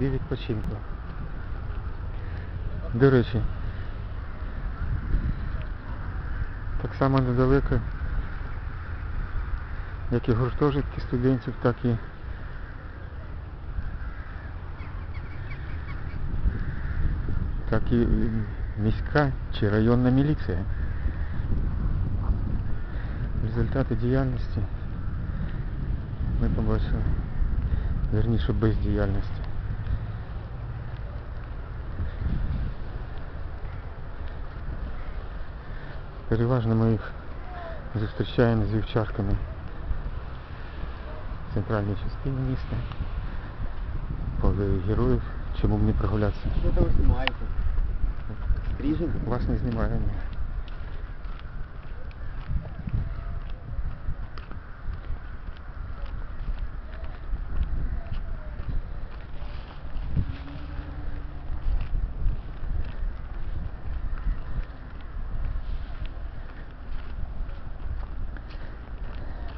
і відпочинку. До речі, так само недалеко, як і гуртожитки студентів, так і так і міська чи районна міліція. Результати діяльності ми побачили. Вірніше бездіяльності. Переважно ми їх зустрічаємо з вівчарками в центральній частині міста. Поле героїв. Чому б не прогулятися? Що там знімаєте? Вас не знімаємо.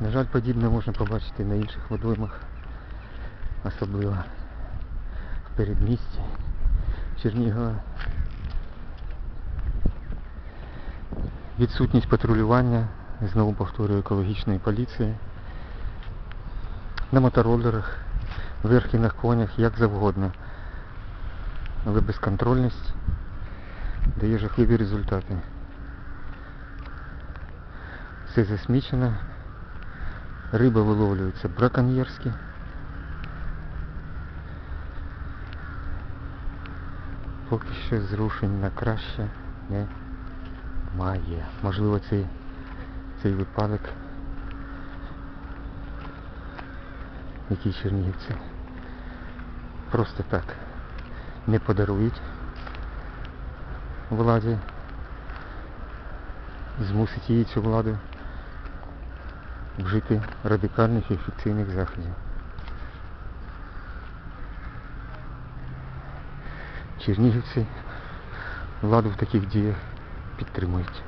На жаль, подібне можна побачити на інших водоймах, особливо в передмісті Чернігова. Відсутність патрулювання, знову повторюю, екологічної поліції. На мотороллерах, верх на конях, як завгодно. Але безконтрольність дає жахливі результати. Все засмічено, риба виловлюється браконьєрськи. Поки що зрушень на краще немає. Можливо, цей, цей випадок, який чернігівці просто так не подарують владі, змусить її цю владу вжити радикальних і ефективних заходів. Чернігівці владу в таких діях підтримують.